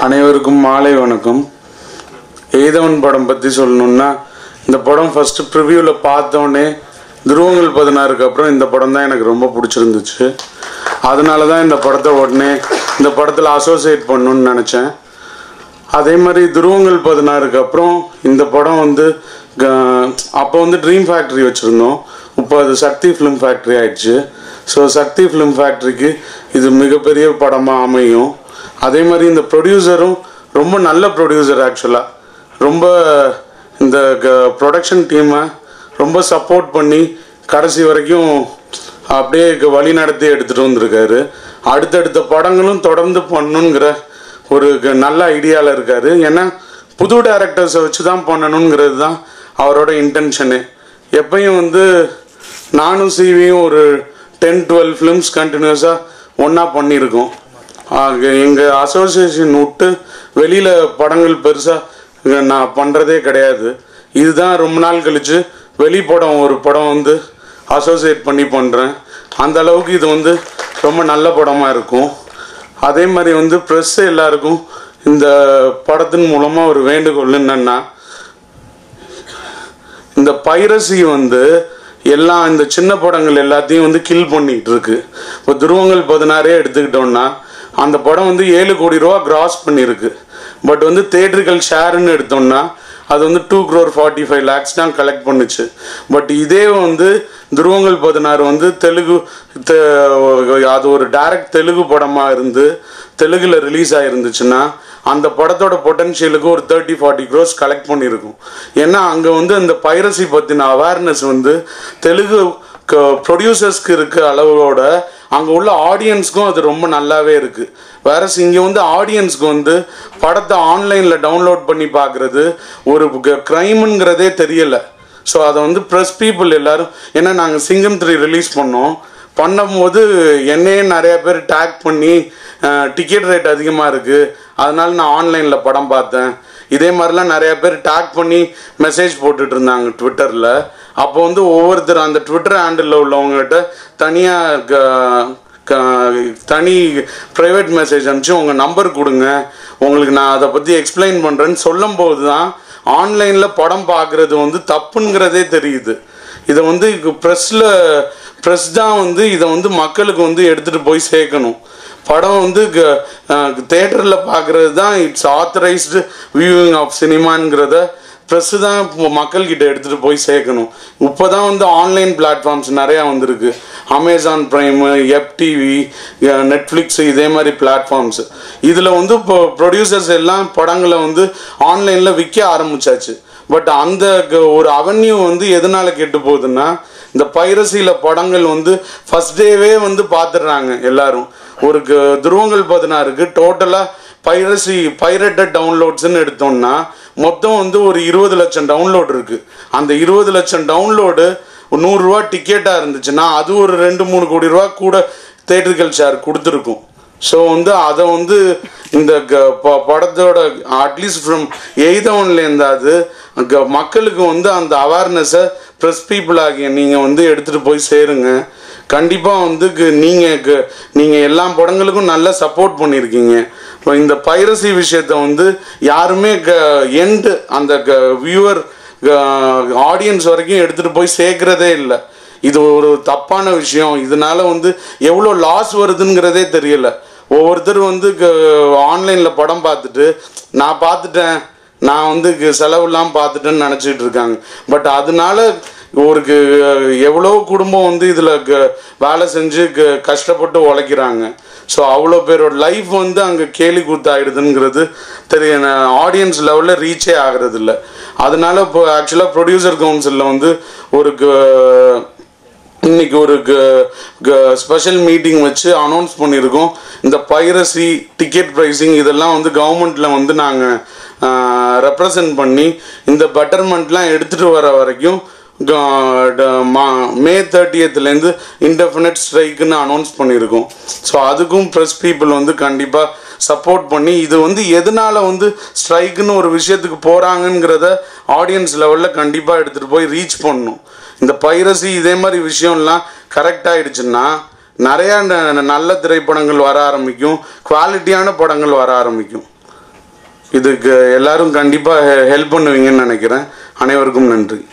அனைவருக்கும் மாலை வணக்கம். ஏதவன் படம் பற்றி சொல்லணும்னா இந்த படம் ஃபஸ்ட்டு ப்ரிவியூவில் பார்த்தோன்னே துருவங்கள் பதினாறுக்கு அப்புறம் இந்த படம் தான் எனக்கு ரொம்ப பிடிச்சிருந்துச்சு. அதனால தான் இந்த படத்தை உடனே இந்த படத்தில் அசோசியேட் பண்ணுன்னு நினச்சேன். அதே மாதிரி துருவங்கள் பதினாறுக்கு அப்புறம் இந்த படம் வந்து க- அப்போ வந்து ட்ரீம் ஃபேக்ட்ரி வச்சுருந்தோம். இப்போ அது சக்தி ஃபிலிம் ஃபேக்ட்ரி ஆயிடுச்சு. ஸோ சக்தி ஃபிலிம் ஃபேக்ட்ரிக்கு இது மிகப்பெரிய படமாக அமையும். அதே மாதிரி இந்த ப்ரொடியூசரும் ரொம்ப நல்ல ப்ரொடியூசர் ஆக்சுவலாக ரொம்ப இந்த ப்ரொடக்ஷன் டீமை ரொம்ப சப்போர்ட் பண்ணி கடைசி வரைக்கும் அப்படியே வழி நடத்தி எடுத்துகிட்டு வந்திருக்காரு. அடுத்தடுத்த படங்களும் தொடர்ந்து பண்ணணுங்கிற ஒரு க- நல்ல ஐடியாவில் இருக்கார். ஏன்னா புது டேரக்டர்ஸை வச்சு தான் பண்ணணுங்கிறது தான் அவரோட இன்டென்ஷனு எப்பயும் வந்து நானும் சிவியும் ஒரு டென் டுவெல் ஃபிலிம்ஸ் கண்டினியூஸாக ஒன்றா பண்ணியிருக்கோம். எங்கள் அசோசியேஷன் விட்டு வெளியில் படங்கள் பெருசாக நான் பண்ணுறதே கிடையாது. இதுதான் ரொம்ப நாள் கழித்து வெளி படம் ஒரு படம் வந்து அசோசியேட் பண்ணி பண்ணுறேன் அந்த அளவுக்கு இது வந்து ரொம்ப நல்ல படமாக இருக்கும். அதே மாதிரி வந்து ப்ரெஸ் எல்லாருக்கும் இந்த படத்தின் மூலமாக ஒரு வேண்டுகோள் என்னென்னா இந்த பைரசி வந்து எல்லாம் இந்த சின்ன படங்கள் எல்லாத்தையும் வந்து கில் பண்ணிகிட்டு இருக்கு. இப்போ துருவங்கள் பதினாறே எடுத்துக்கிட்டோம்னா அந்த படம் வந்து ஏழு கோடி ரூபா கிராஸ் பண்ணியிருக்கு பட் வந்து தேட்டர்கள் ஷேருன்னு எடுத்தோம்னா அது வந்து two crore forty five lakhs தான் கலெக்ட் பண்ணுச்சு. பட் இதே வந்து துருவங்கள் பதினாறு வந்து தெலுங்கு அது ஒரு டைரக்ட் தெலுங்கு படமாக இருந்து தெலுங்கில் ரிலீஸ் ஆகிருந்துச்சுன்னா அந்த படத்தோட பொட்டன்ஷியலுக்கு ஒரு தேர்ட்டி ஃபார்ட்டி க்ரோஸ் கலெக்ட் பண்ணியிருக்கும் ஏன்னா அங்கே வந்து அந்த பைரசி பற்றின அவேர்னஸ் வந்து தெலுங்கு ப்ரொடியூசர்ஸ்க்கு இருக்க அளவோட அங்கே உள்ள ஆடியன்ஸ்க்கும் அது ரொம்ப நல்லாவே இருக்குது வேற இங்கே வந்து ஆடியன்ஸ்க்கு வந்து படத்தை ஆன்லைனில் டவுன்லோட் பண்ணி பார்க்குறது ஒரு க்ரைமுங்கிறதே தெரியலை. ஸோ அதை வந்து ப்ரெஸ் பீப்புள் எல்லோரும் ஏன்னா நாங்கள் சிங்கம் த்ரீ ரிலீஸ் பண்ணோம். பண்ணும்போது என்னையே நிறைய பேர் டேக் பண்ணி டிக்கெட் ரேட் அதிகமாக இருக்குது அதனால நான் ஆன்லைனில் படம் பார்த்தேன். இதே மாதிரிலாம் நிறைய பேர் டேக் பண்ணி மெசேஜ் போட்டுட்டு இருந்தாங்க ட்விட்டரில் அப்போ வந்து ஒவ்வொருத்தர் அந்த ட்விட்டர் ஹேண்டில் உள்ளவங்ககிட்ட தனியாக தனி ப்ரைவேட் மெசேஜ் அனுப்பிச்சு உங்கள் நம்பர் கொடுங்க. உங்களுக்கு நான் அதை பற்றி எக்ஸ்பிளைன் பண்ணுறேன்னு சொல்லும்போது தான் ஆன்லைனில் படம் பார்க்குறது வந்து தப்புங்கிறதே தெரியுது. இதை வந்து ப்ரெஸ்ஸில் ப்ரெஸ் தான் வந்து இதை வந்து மக்களுக்கு வந்து எடுத்துகிட்டு போய் சேர்க்கணும். படம் வந்து தேட்டரில் பார்க்குறது தான் இட்ஸ் ஆத்தரைஸ்டு வியூவிங் ஆஃப் சினிமாங்கிறத ப்ரெஸ்ஸு தான் இப்போ மக்கள்கிட்ட எடுத்துகிட்டு போய் சேர்க்கணும். இப்போ தான் வந்து ஆன்லைன் பிளாட்ஃபார்ம்ஸ் நிறையா வந்திருக்கு. அமேசான் ப்ரைமு எப்டிவி நெட்ஃப்ளிக்ஸு இதே மாதிரி பிளாட்ஃபார்ம்ஸ் இதில் வந்து இப்போ ப்ரொடியூசர்ஸ் எல்லாம் படங்களை வந்து ஆன்லைனில் விற்க ஆரம்பிச்சாச்சு. பட் அந்த க- ஒரு அவென்யூ வந்து எதனால கெட்டு போகுதுன்னா இந்த பைரசியில் படங்கள் வந்து ஃபர்ஸ்ட் டேவே வந்து பார்த்துடுறாங்க எல்லாரும். ஒரு க- துருவங்கள் பதினாறுக்கு டோட்டலாக பைரசி பைரட்டட் டவுன்லோட்ஸ்ன்னு எடுத்தோம்னா மொத்தம் வந்து ஒரு இருபது லட்சம் டவுன்லோடு இருக்குது அந்த இருபது லட்சம் டவுன்லோடு நூறுரூவா டிக்கெட்டாக இருந்துச்சுன்னா அது ஒரு ரெண்டு மூணு கோடி ரூபா கூட தேட்டர்கள் சார் கொடுத்துருக்கும். ஸோ வந்து அதை வந்து இந்த க- ப- படத்தோட அட்லீஸ்ட் ஃப்ரம் எய்தவன்லேருந்தாவது க- மக்களுக்கு வந்து அந்த அவேர்னஸை ப்ரெஸ் பீப்புள் ஆகிய நீங்கள் வந்து எடுத்துகிட்டு போய் சேருங்க. கண்டிப்பாக வந்து நீங்கள் நீங்கள் எல்லா படங்களுக்கும் நல்லா சப்போர்ட் பண்ணியிருக்கீங்க இப்போ இந்த பைரசி விஷயத்த வந்து யாருமே க எண்டு அந்த க வியூவர் ஆடியன்ஸ் வரைக்கும் எடுத்துகிட்டு போய் சேர்க்குறதே இல்லை. இது ஒரு தப்பான விஷயம். இதனால வந்து எவ்வளோ லாஸ் வருதுங்கிறதே தெரியலை. ஒவ்வொருத்தர் வந்து ஆன்லைனில் படம் பார்த்துட்டு நான் பார்த்துட்டேன் நான் வந்து க- செலவுலாம் பார்த்துட்டேன்னு நினச்சிட்டு இருக்காங்க. பட் அதனால ஒரு எவ்வளோ குடும்பம் வந்து இதில் வேலை செஞ்சு க- கஷ்டப்பட்டு உழைக்கிறாங்க. ஸோ அவ்வளோ பேரோட லைஃப் வந்து அங்கே கேலி கூத்தாயிடுதுங்கிறது தெரிய ஆடியன்ஸ் லெவலில் ரீச்சே ஆகிறது இல்லை அதனால இப்போ ஆக்சுவலாக ப்ரொடியூசர் கவுன்சிலில் வந்து ஒரு இன்னைக்கு ஒரு ஸ்பெஷல் மீட்டிங் வச்சு அனௌன்ஸ் பண்ணியிருக்கோம். இந்த பைரசி டிக்கெட் ப்ரைஸிங் இதெல்லாம் வந்து கவர்மெண்ட்டில் வந்து நாங்கள் ரெப்ரசன்ட் பண்ணி இந்த பெட்டர்மெண்ட்லாம் எடுத்துகிட்டு வர வரைக்கும் மா- மே தேர்ட்டியத்துலேருந்து இன்டெஃபினட் ஸ்ட்ரைக்குன்னு அனௌன்ஸ் பண்ணியிருக்கோம். ஸோ அதுக்கும் ப்ரெஸ் பீப்புள் வந்து கண்டிப்பாக சப்போர்ட் பண்ணி இது வந்து எதனால் வந்து ஸ்ட்ரைக்குன்னு ஒரு விஷயத்துக்கு போகிறாங்கங்கிறத ஆடியன்ஸ் லெவலில் கண்டிப்பாக எடுத்துகிட்டு போய் ரீச் பண்ணணும். இந்த பைரசி இதே மாதிரி விஷயம்லாம் கரெக்ட் ஆகிடுச்சுன்னா நிறையா ந- நல்ல திரைப்படங்கள் வர ஆரம்பிக்கும். குவாலிட்டியான படங்கள் வர ஆரம்பிக்கும். இதுக்கு எல்லாரும் கண்டிப்பாக ஹெல்ப் பண்ணுவீங்கன்னு நினைக்கிறேன். அனைவருக்கும் நன்றி.